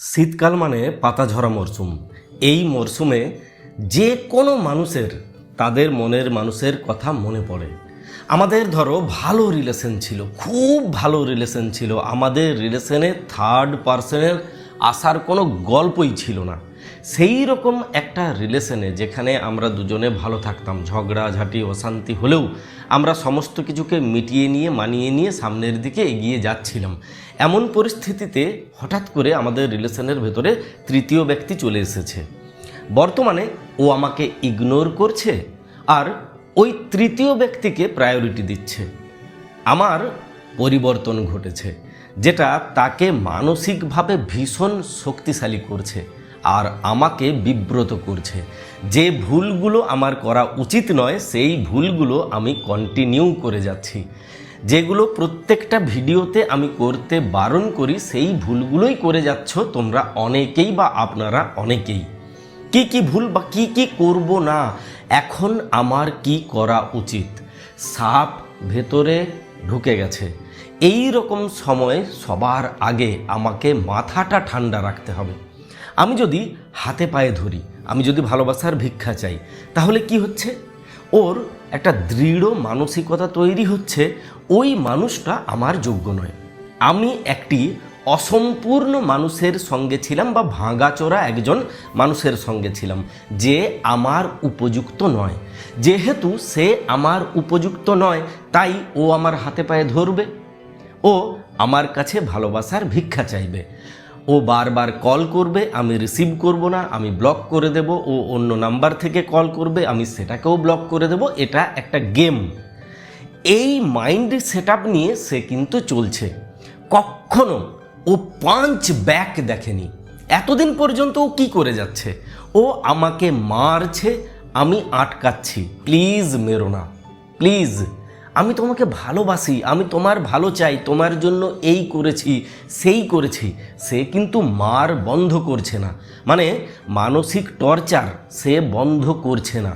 শীতকাল মানে পাতা ঝরা মরশুম এই মরশুমে যে কোনো মানুষের, তাদের মনের মানুষের কথা মনে পড়ে। আমাদের ধরো ভালো রিলেশন ছিল, খুব ভালো রিলেশন ছিল। আমাদের রিলেশনে থার্ড পার্সনের আসার কোনো গল্পই ছিল না। সেই রকম একটা রিলেশনে যেখানে আমরা দুজনে ভালো থাকতাম, ঝগড়া, ঝাঁটি, অশান্তি হলেও আমরা সমস্ত কিছুকে মিটিয়ে নিয়ে, মানিয়ে নিয়ে সামনের দিকে এগিয়ে যাচ্ছিলাম। এমন পরিস্থিতিতে হঠাৎ করে আমাদের রিলেশনের ভেতরে তৃতীয় ব্যক্তি চলে এসেছে। বর্তমানে ও আমাকে ইগনোর করছে আর ওই তৃতীয় ব্যক্তিকে প্রায়োরিটি দিচ্ছে। আমার পরিবর্তন ঘটেছে, যেটা তাকে মানসিকভাবে ভীষণ শক্তিশালী করছে। আর আমাকে বিব্রত করছে। যে ভুলগুলো আমার করা উচিত নয়, সেই ভুলগুলো আমি কন্টিনিউ করে যাচ্ছি। যেগুলো প্রত্যেকটা ভিডিওতে আমি করতে বারণ করি, সেই ভুলগুলোই করে যাচ্ছ তোমরা অনেকেই বা আপনারা অনেকেই। কি কি ভুল বা কি কি করব না, এখন আমার কি করা উচিত? সাপ ভেতরে ঢুকে গেছে। এই রকম সময় সবার আগে আমাকে মাথাটা ঠান্ডা রাখতে হবে। আমি যদি হাতে পায়ে ধরি, আমি যদি ভালোবাসার ভিক্ষা চাই, তাহলে কি হচ্ছে? ওর একটা দৃঢ় মানসিকতা তৈরি হচ্ছে, ওই মানুষটা আমার যোগ্য নয়। আমি একটি অসম্পূর্ণ মানুষের সঙ্গে ছিলাম বা ভাঙাচোরা একজন মানুষের সঙ্গে ছিলাম, যে আমার উপযুক্ত নয়। যেহেতু সে আমার উপযুক্ত নয়, তাই ও আমার হাতে পায়ে ধরবে। ও আমার কাছে ভালোবাসার ভিক্ষা চাইবে। ও বারবার কল করবে, আমি রিসিভ করব না, আমি ব্লক করে দেব, ও অন্য নাম্বার থেকে কল করবে, আমি সেটাকেও ব্লক করে দেব, এটা একটা গেম। এই মাইন্ড সেট নিয়ে সে কিন্তু চলছে। কখনো ও পাঞ্চ ব্যাক দেখেনি। এতদিন পর্যন্ত ও কী করে যাচ্ছে? ও আমাকে মারছে, আমি আটকাচ্ছি। প্লিজ মেরো না। প্লিজ। আমি তোমাকে ভালোবাসি, আমি তোমার ভালো চাই, তোমার জন্য এই করেছি, সেই করেছি। সে কিন্তু মার বন্ধ করছে না। মানে মানসিক টর্চার সে বন্ধ করছে না।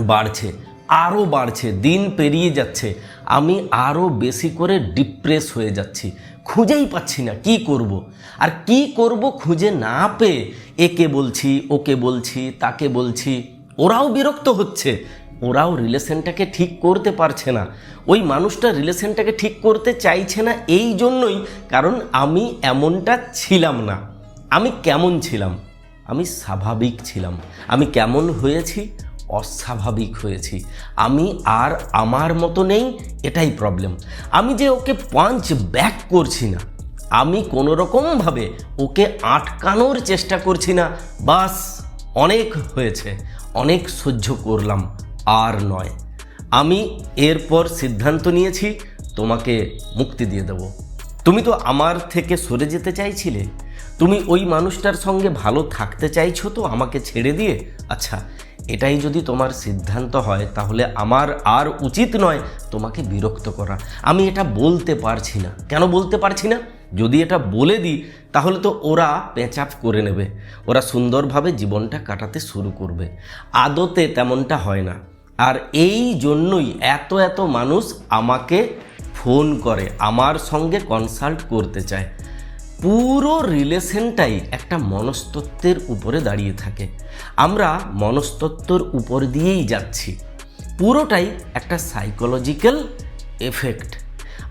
বাড়ছে আরও বাড়ছে, দিন পেরিয়ে যাচ্ছে। আমি আরও বেশি করে ডিপ্রেস হয়ে যাচ্ছি। খুঁজেই পাচ্ছি না কি করব। আর কি করব খুঁজে না পেয়ে একে বলছি, ওকে বলছি, তাকে বলছি, ওরাও বিরক্ত হচ্ছে। ওরাও রিলেশনটাকে ঠিক করতে পারছে না। ওই মানুষটা রিলেশনটাকে ঠিক করতে চাইছে না এই জন্যই কারণ আমি এমনটা ছিলাম না। আমি কেমন ছিলাম? আমি স্বাভাবিক ছিলাম। আমি কেমন হয়েছি? অস্বাভাবিক হয়েছি। আমি আর আমার মতো নেই? এটাই প্রবলেম আমি যে ওকে পাঞ্চ ব্যাক করছি না, আমি কোনো রকমভাবে ওকে আটকানোর চেষ্টা করছি না। বাস, অনেক হয়েছে। অনেক সহ্য করলাম। আর নয়। আমি এরপর সিদ্ধান্ত নিয়েছি, তোমাকে মুক্তি দিয়ে দেব। তুমি তো আমার থেকে সরে যেতে চাইছিলে। তুমি ওই মানুষটার সঙ্গে ভালো থাকতে চাইছো তো আমাকে ছেড়ে দিয়ে? আচ্ছা এটাই যদি তোমার সিদ্ধান্ত হয়, তাহলে আমার আর উচিত নয় তোমাকে বিরক্ত করা। আমি এটা বলতে পারছি না। কেন বলতে পারছি না? যদি এটা বলে দিই, তাহলে তো ওরা প্যাচ আপ করে নেবে। ওরা সুন্দরভাবে জীবনটা কাটাতে শুরু করবে। আদতে তেমনটা হয় না। আর এই জন্যই এত এত মানুষ আমাকে ফোন করে, আমার সঙ্গে কনসাল্ট করতে চায়। পুরো রিলেশনটাই একটা মনস্তত্ত্বের উপরে দাঁড়িয়ে থাকে। আমরা মনস্তত্ত্বর উপর দিয়েই যাচ্ছি। পুরোটাই একটা সাইকোলজিক্যাল এফেক্ট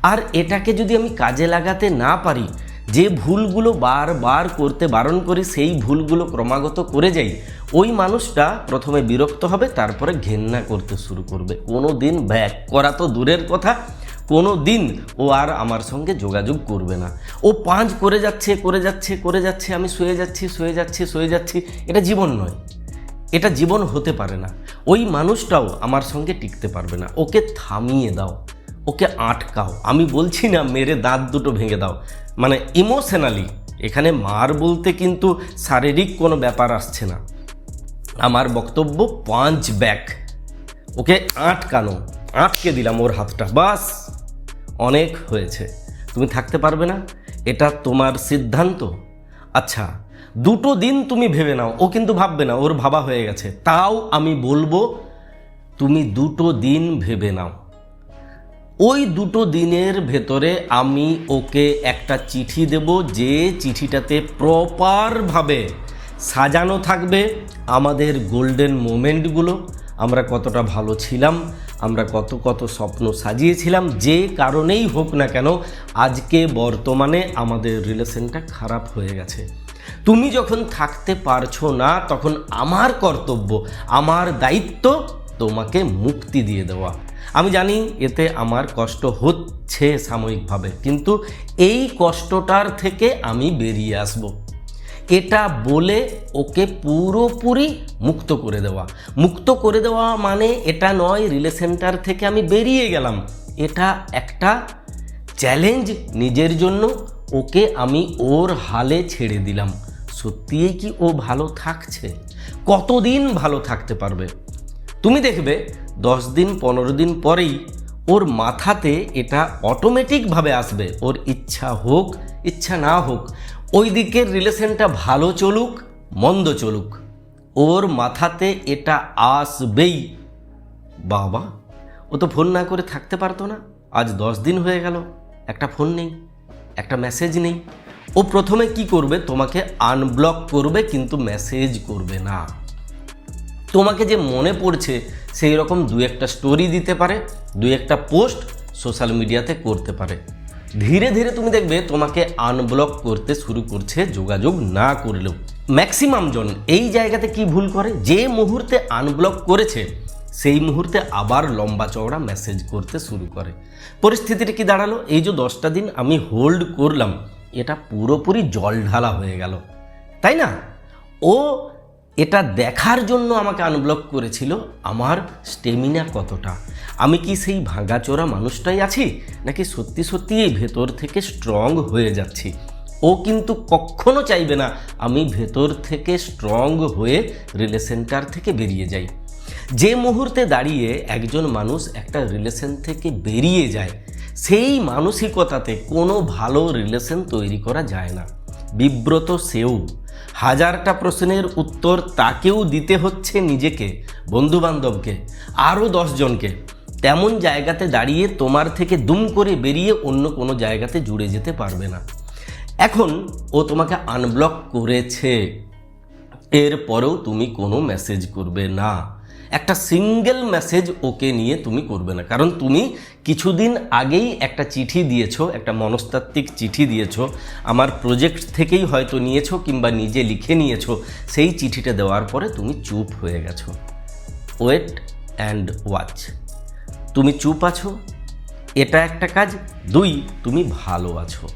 আর এটাকে যদি আমি কাজে লাগাতে না পারি, যে ভুলগুলো বারবার করতে বারণ করি, সেই ভুলগুলো ক্রমাগত করে যাই, ওই মানুষটা প্রথমে বিরক্ত হবে, তারপরে ঘেন্না করতে শুরু করবে। কোনো দিন ব্যাক করা তো দূরের কথা কোনো দিন ও আর আমার সঙ্গে যোগাযোগ করবে না। ও পাঁচ করে যাচ্ছে করে যাচ্ছে করে যাচ্ছে, আমি শুয়ে যাচ্ছি শুয়ে যাচ্ছি শুয়ে যাচ্ছি, এটা জীবন নয়। এটা জীবন হতে পারে না। ওই মানুষটাও আমার সঙ্গে টিকতে পারবে না। ওকে থামিয়ে দাও। ওকে আটকাও। আমি বলছি না, মেরে দাঁত দুটো ভেঙে দাও। মানে ইমোশনালি এখানে মার বলতে কিন্তু শারীরিক কোনো ব্যাপার আসছে না। আমার বক্তব্য পাঞ্চ ব্যাক ওকে আটকানো। আটকে দিলাম ওর হাতটা। বাস, অনেক হয়েছে। তুমি থাকতে পারবে না? এটা তোমার সিদ্ধান্ত? আচ্ছা দুটো দিন তুমি ভেবে নাও। ও কিন্তু ভাববে না, ওর ভাবা হয়ে গেছে। তাও আমি বলব, তুমি দুটো দিন ভেবে নাও। ওই দুটো দিনের ভেতরে আমি ওকে একটা চিঠি দেব যে চিঠিটাতে প্রপারভাবে সাজানো থাকবে আমাদের গোল্ডেন মোমেন্টগুলো। আমরা কতটা ভালো ছিলাম, আমরা কত কত স্বপ্ন সাজিয়েছিলাম, যে কারণেই হোক না কেন আজকে বর্তমানে আমাদের রিলেশনটা খারাপ হয়ে গেছে। তুমি যখন থাকতে পারছ না, তখন আমার কর্তব্য, আমার দায়িত্ব তোমাকে মুক্তি দিয়ে দেওয়া। আমি জানি এতে আমার কষ্ট হচ্ছে সাময়িকভাবে, কিন্তু এই কষ্টটার থেকে আমি বেরিয়ে আসব। এটা বলে ওকে পুরোপুরি মুক্ত করে দেওয়া। মুক্ত করে দেওয়া মানে এটা নয় রিলেশনটার থেকে আমি বেরিয়ে গেলাম। এটা একটা চ্যালেঞ্জ নিজের জন্য, ওকে আমি ওর হালে ছেড়ে দিলাম। সত্যিই কি ও ভালো থাকছে? কতদিন ভালো থাকতে পারবে? তুমি দেখবে দশ দিন, পনেরো দিন পরেই ওর মাথাতে এটা অটোমেটিকভাবে আসবে। ওর ইচ্ছা হোক, ইচ্ছা না হোক ওই দিকের রিলেশনটা ভালো চলুক, মন্দ চলুক, ওর মাথাতে এটা আসবেই। বাবা, ও তো ফোন না করে থাকতে পারতো না। আজ দশ দিন হয়ে গেল, একটা ফোন নেই, একটা মেসেজ নেই। ও প্রথমে কি করবে? তোমাকে আনব্লক করবে, কিন্তু মেসেজ করবে না। তোমাকে যে মনে পড়ছে, সেই রকম দু একটা স্টোরি দিতে পারে, দু একটা পোস্ট সোশ্যাল মিডিয়াতে করতে পারে। ধীরে ধীরে তুমি দেখবে তোমাকে আনব্লক করতে শুরু করছে, যোগাযোগ না করলেও। ম্যাক্সিমাম জন এই জায়গাতে কি ভুল করে? যে মুহূর্তে আনব্লক করেছে, সেই মুহূর্তে আবার লম্বা চওড়া মেসেজ করতে শুরু করে। পরিস্থিতিটা কি দাঁড়াল? এই যে দশটা দিন আমি হোল্ড করলাম, এটা পুরোপুরি জল ঢালা হয়ে গেল। তাই না? ও এটা দেখার জন্য আমাকে আনব্লক করেছিল, আমার স্টেমিনা কতটা? আমি কি সেই ভাঙাচোরা মানুষটাই আছি, নাকি সত্যি সত্যি ভেতর থেকে স্ট্রং হয়ে যাচ্ছি? ও কিন্তু কখনো চাইবে না আমি ভেতর থেকে স্ট্রং হয়ে রিলেশনটার থেকে বেরিয়ে যাই। যে মুহূর্তে দাঁড়িয়ে একজন মানুষ একটা রিলেশন থেকে বেরিয়ে যায়, সেই মানসিকতাতে কোনো ভালো রিলেশন তৈরি করা যায় না। বিব্রত সেও হাজারটা প্রশ্নের উত্তর তাকেও দিতে হচ্ছে নিজেকে, বন্ধুবান্ধবকে, আরও দশজনকে তেমন জায়গাতে দাঁড়িয়ে তোমার থেকে দুম করে বেরিয়ে অন্য কোনো জায়গাতে জুড়ে যেতে পারবে না। এখন ও তোমাকে আনব্লক করেছে। এরপরেও তুমি কোনো মেসেজ করবে না। একটা সিঙ্গেল মেসেজ ওকে নিয়ে তুমি করবে না। কারণ তুমি কিছুদিন আগেই একটা চিঠি দিয়েছ, একটা মনস্তাত্ত্বিক চিঠি দিয়েছ, আমার প্রজেক্ট থেকেই হয়তো নিয়েছো কিংবা নিজে লিখে নিয়েছো, সেই চিঠিটা দেওয়ার পরে তুমি চুপ হয়ে গেছো। Wait and watch. তুমি চুপ আছো, এটা একটা কাজ, দুই, তুমি ভালো আছো।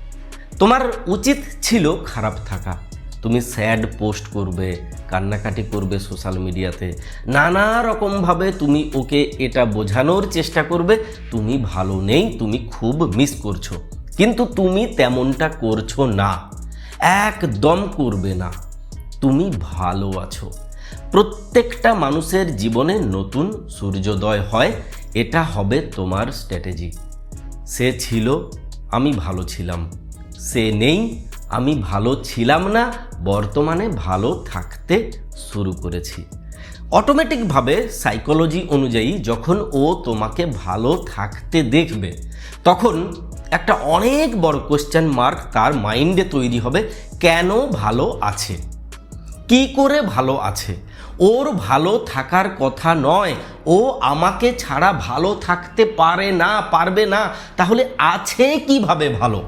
তোমার উচিত ছিল খারাপ থাকা। তুমি স্যাড পোস্ট করবে, কান্নাকাটি করবে সোশ্যাল মিডিয়াতে। নানা রকমভাবে তুমি ওকে এটা বোঝানোর চেষ্টা করবে, তুমি ভালো নেই, তুমি খুব মিস করছ। কিন্তু তুমি তেমনটা করছ না, একদম করবে না। তুমি ভালো আছো। প্রত্যেকটা মানুষের জীবনে নতুন সূর্যোদয় হয়, এটা হবে তোমার স্ট্র্যাটেজি। সে ছিল, আমি ভালো ছিলাম। সে নেই আমি ভালো ছিলাম না, বর্তমানে ভালো থাকতে শুরু করেছি। অটোমেটিকভাবে সাইকোলজি অনুযায়ী যখন ও তোমাকে ভালো থাকতে দেখবে, তখন একটা অনেক বড় কোশ্চেন মার্ক তার মাইন্ডে তৈরি হবে, কেন ভালো আছে? কি করে ভালো আছে? ওর ভালো থাকার কথা নয়, ও আমাকে ছাড়া ভালো থাকতে পারে না, পারবে না, তাহলে আছে কীভাবে ভালো?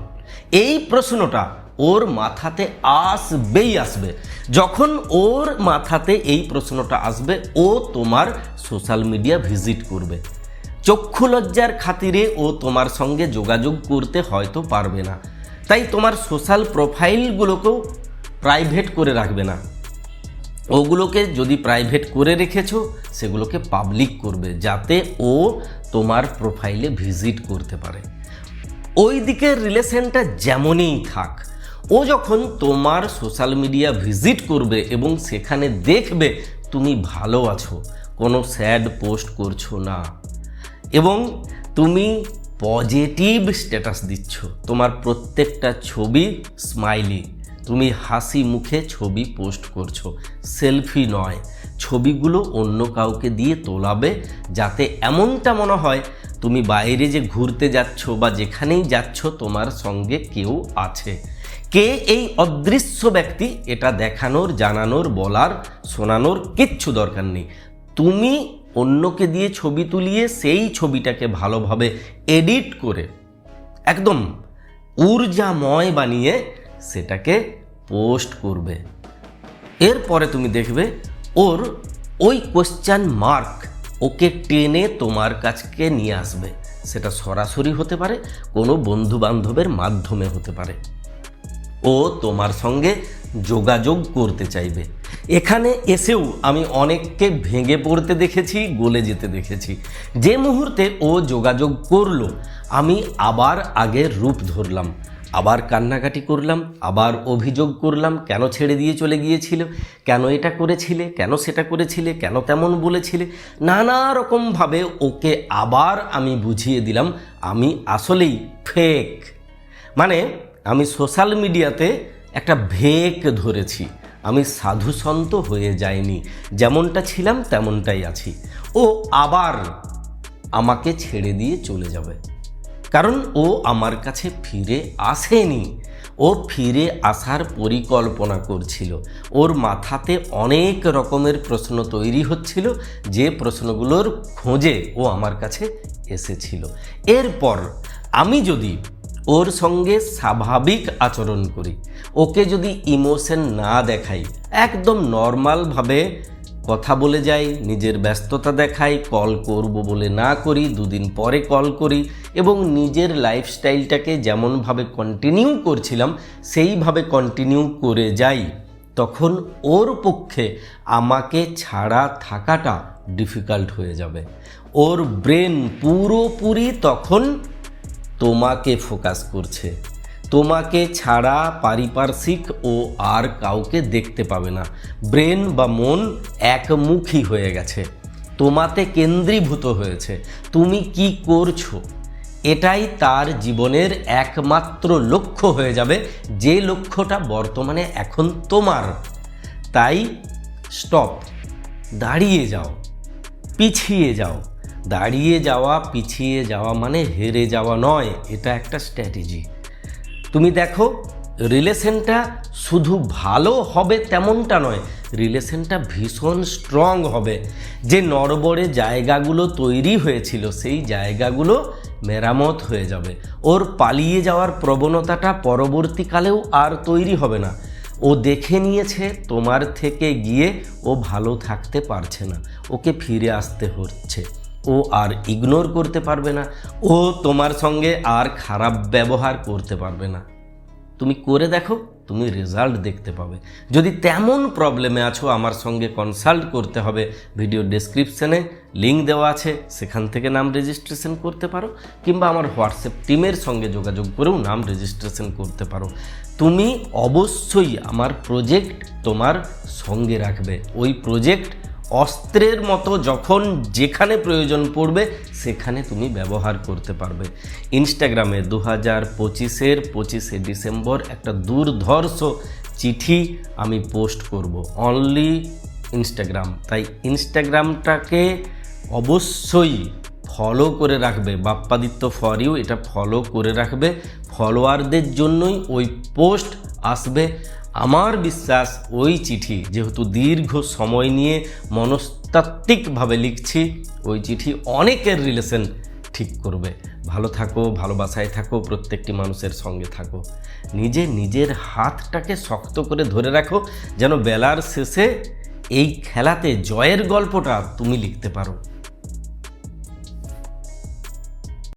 এই প্রশ্নটা ওর মাথাতে আসবেই আসবে। যখন ওর মাথাতে এই প্রশ্নটা আসবে, ও তোমার সোশ্যাল মিডিয়া ভিজিট করবে। চক্ষু লজ্জার খাতিরে ও তোমার সঙ্গে যোগাযোগ করতে হয়তো পারবে না। তাই তোমার সোশ্যাল প্রোফাইলগুলোকেও প্রাইভেট করে রাখবে না। ওগুলোকে যদি প্রাইভেট করে রেখেছো, সেগুলোকে পাবলিক করবে, যাতে ও তোমার প্রোফাইলে ভিজিট করতে পারে। ওই দিকের রিলেশনটা যেমনই থাক ও যখন তোমার সোশ্যাল মিডিয়া ভিজিট করবে এবং সেখানে দেখবে তুমি ভালো আছো, কোনো স্যাড পোস্ট করছ না, এবং তুমি পজিটিভ স্ট্যাটাস দিচ্ছ, তোমার প্রত্যেকটা ছবি স্মাইলি, তুমি হাসি মুখে ছবি পোস্ট করছ, সেলফি নয়, ছবিগুলো অন্য কাউকে দিয়ে তোলাবে যাতে এমনটা মনে হয় তুমি বাইরে যে ঘুরতে যাচ্ছ বা যেখানেই যাচ্ছ তোমার সঙ্গে কেউ আছে। কে এই অদৃশ্য ব্যক্তি? এটা দেখানোর, জানানোর, বলার, শোনানোর কিচ্ছু দরকার নেই। তুমি অন্যকে দিয়ে ছবি তুলিয়ে সেই ছবিটাকে ভালোভাবে এডিট করে, একদম ঊর্জাময় বানিয়ে সেটাকে পোস্ট করবে। এরপরে তুমি দেখবে ওর ওই কোশ্চান মার্ক ওকে টেনে তোমার কাছকে নিয়ে আসবে। সেটা সরাসরি হতে পারে, কোনো বন্ধু বান্ধবের মাধ্যমে হতে পারে। ও তোমার সঙ্গে যোগাযোগ করতে চাইবে। এখানে এসেও আমি অনেককে ভেঙে পড়তে দেখেছি, গলে যেতে দেখেছি। যে মুহূর্তে ও যোগাযোগ করল, আমি আবার আগের রূপ ধরলাম, আবার কান্নাকাটি করলাম, আবার অভিযোগ করলাম, কেন ছেড়ে দিয়ে চলে গিয়েছিল, কেন এটা করেছিলে, কেন সেটা করেছিলে, কেন তেমন বলেছিলে, নানা রকমভাবে ওকে আবার আমি বুঝিয়ে দিলাম, আমি আসলেই ফেক মানে আমি সোশ্যাল মিডিয়াতে একটা ভেক ধরেছি। আমি সাধু সন্ত হয়ে যাইনি। যেমনটা ছিলাম, তেমনটাই আছি। ও আবার আমাকে ছেড়ে দিয়ে চলে যাবে। কারণ ও আমার কাছে ফিরে আসেনি। ও ফিরে আসার পরিকল্পনা করছিল। ওর মাথাতে অনেক রকমের প্রশ্ন তৈরি হচ্ছিল। যে প্রশ্নগুলোর খোঁজে ও আমার কাছে এসেছিল। এরপর আমি যদি ওর সঙ্গে স্বাভাবিক আচরণ করি। ওকে যদি ইমোশন না দেখাই, একদম নর্মালভাবে কথা বলে যাই, নিজের ব্যস্ততা দেখাই কল করব বলে না করি, দুদিন পরে কল করি এবং নিজের লাইফস্টাইলটাকে যেমনভাবে কন্টিনিউ করছিলাম, সেইভাবে কন্টিনিউ করে যাই, তখন ওর পক্ষে আমাকে ছাড়া থাকাটা ডিফিকাল্ট হয়ে যাবে। ওর ব্রেন পুরোপুরি তখন তোমাকে ফোকাস করছে। তোমাকে ছাড়া পারিপার্শ্বিক ও আর কাউকে দেখতে পাবে না। ব্রেন বা মন একমুখী হয়ে গেছে। তোমাতে কেন্দ্রীভূত হয়েছে। তুমি কি করছ? এটাই তার জীবনের একমাত্র লক্ষ্য হয়ে যাবে। যে লক্ষ্যটা বর্তমানে এখন তোমার। তাই স্টপ। দাঁড়িয়ে যাও। পিছিয়ে যাও। দাঁড়িয়ে যাওয়া, পিছিয়ে যাওয়া মানে হেরে যাওয়া নয়, এটা একটা স্ট্র্যাটেজি তুমি দেখো রিলেশনটা শুধু ভালো হবে তেমনটা নয় রিলেশনটা ভীষণ স্ট্রং হবে। যে নড়বড়ে জায়গাগুলো তৈরি হয়েছিল, সেই জায়গাগুলো মেরামত হয়ে যাবে। ওর পালিয়ে যাওয়ার প্রবণতাটা পরবর্তীকালেও আর তৈরি হবে না। ও দেখে নিয়েছে, তোমার থেকে গিয়ে ও ভালো থাকতে পারছে না। ওকে ফিরে আসতে হচ্ছে। ও আর ইগনোর করতে পারবে না। ও তোমার সঙ্গে আর খারাপ ব্যবহার করতে পারবে না। তুমি করে দেখো, তুমি রেজাল্ট দেখতে পাবে। যদি তেমন প্রবলেমে আছো, আমার সঙ্গে কনসাল্ট করতে হবে। ভিডিও ডেসক্রিপশানে লিঙ্ক দেওয়া আছে, সেখান থেকে নাম রেজিস্ট্রেশন করতে পারো, কিংবা আমার হোয়াটসঅ্যাপ টিমের সঙ্গে যোগাযোগ করেও নাম রেজিস্ট্রেশন করতে পারো। তুমি অবশ্যই আমার প্রজেক্ট তোমার সঙ্গে রাখবে। ওই প্রজেক্ট অস্ত্রের মতো যখন যেখানে প্রয়োজন পড়বে, সেখানে তুমি ব্যবহার করতে পারবে। ইনস্টাগ্রামে দু হাজার পঁচিশের পঁচিশে ডিসেম্বর একটা দুর্ধর্ষ চিঠি আমি পোস্ট করব। Only Instagram. তাই ইনস্টাগ্রামটাকে অবশ্যই ফলো করে রাখবে। বাপ্পাদিত্য ফর ইউ এটা ফলো করে রাখবে। ফলোয়ারদের জন্যই ওই পোস্ট আসবে। আমার বিশ্বাস ওই চিঠি, যেহেতু দীর্ঘ সময় নিয়ে মনস্তাত্ত্বিকভাবে লিখছি, ওই চিঠি অনেকের রিলেশন ঠিক করবে। ভালো থাকো, ভালোবাসায় থাকো, প্রত্যেকটি মানুষের সঙ্গে থাকো। নিজে নিজের হাতটাকে শক্ত করে ধরে রাখো, যেন বেলার শেষে এই খেলাতে জয়ের গল্পটা তুমি লিখতে পারো।